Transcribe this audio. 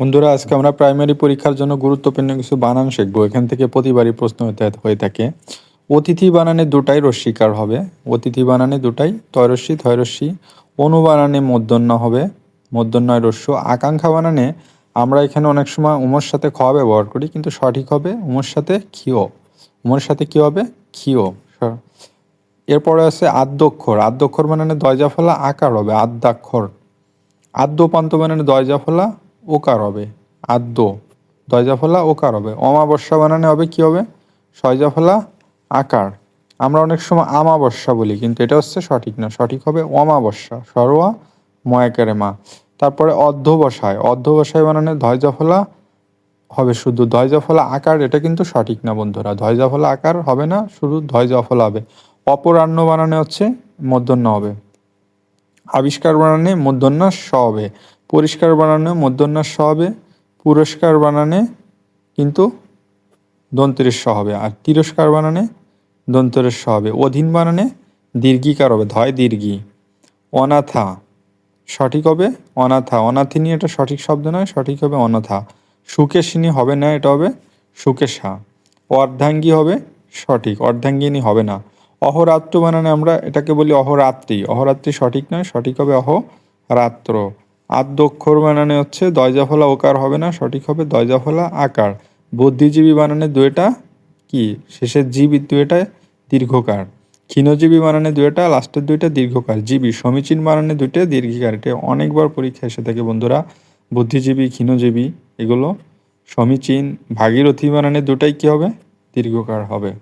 বন্ধুরা, আজকে আমরা প্রাইমারি পরীক্ষার জন্য গুরুত্বপূর্ণ কিছু বানান শিখব। এখান থেকে প্রতিবারই প্রশ্ন হয়ে থাকে। অতিথি বানানে দুটাই রস্বীকার হবে। অতিথি বানানে দুটাই তয়রস্যি থয়রস্যি অনুবানানে মূর্ধন্য হবে। মূর্ধন্যয় রস্য। আকাঙ্ক্ষা বানানে আমরা এখানে অনেক সময় উমর সাথে খ ব্যবহার করি, কিন্তু সঠিক হবে উমর সাথে ক্ষিয়। উমর সাথে কি হবে? ক্ষিয়। এরপরে আছে আদ্যক্ষর। আদ্যক্ষর বানানে দয়জা ফলা আকার হবে, আদ্যাক্ষর। আদ্য পান্ত বানানে দয়জা ফলা ওকার হবে, আদ্য। দয়জা ফলা ওকার হবে। অমাবস্যা বানানে হবে কি হবে? সয়জা ফলা আকার। আমরা অনেক সময় আমাবস্যা বলি, কিন্তু এটা হচ্ছে সঠিক না। সঠিক হবে অমাবস্যা, সরোয়া ময়াকারে মা তারপরে অর্ধবসায় অর্ধবসায় বানানে ধয়জা ফলা হবে শুধু। ধয়জা ফলা আকার, এটা কিন্তু সঠিক না বন্ধুরা। ধয়জা ফলা আকার হবে না, শুধু ধয়জা ফলা হবে। অপরাহ্ন বানানে হচ্ছে মধ্যাহ্ন হবে। আবিষ্কার বানানে মধ্যাহ্নাস স হবে। পরিষ্কার বানানে মধ্যাহ্নাস স হবে, পুরস্কার বানানে কিন্তু দন্তের স হবে। আর তিরস্কার বানানে দন্তের স হবে। অধীন বানানে দীর্ঘিকার হবে, ধয় দীর্ঘি। অনাথা, সঠিক হবে অনাথা। অনাথিনী এটা সঠিক শব্দ নয়, সঠিক হবে অনাথা। সুকেশিনী হবে না, এটা হবে সুকেশা। অর্ধাঙ্গী হবে সঠিক, অর্ধাঙ্গিনী হবে না। অহরাত্র বানানে আমরা এটাকে বলি অহরাত্রি। অহরাত্রি সঠিক নয়, সঠিক হবে অহরাত্র। আদ্যক্ষর বানানে হচ্ছে দয়জাফলা ওকার হবে না, সঠিক হবে দয়জাফলা আকার। বুদ্ধিজীবী বানানে দুয়েটা কি? শেষের জীবী দুয়েটা দীর্ঘকার। ক্ষীণজীবী বানানে দুয়েটা, লাস্টের দুইটা দীর্ঘকার। জীবী সমীচীন বানানে দুইটা দীর্ঘিকার। এটা অনেকবার পরীক্ষা এসে থাকে বন্ধুরা। বুদ্ধিজীবী, ক্ষীণজীবী, এগুলো সমীচীন, ভাগীরথী বানানে দুটাই কি হবে? দীর্ঘকার হবে।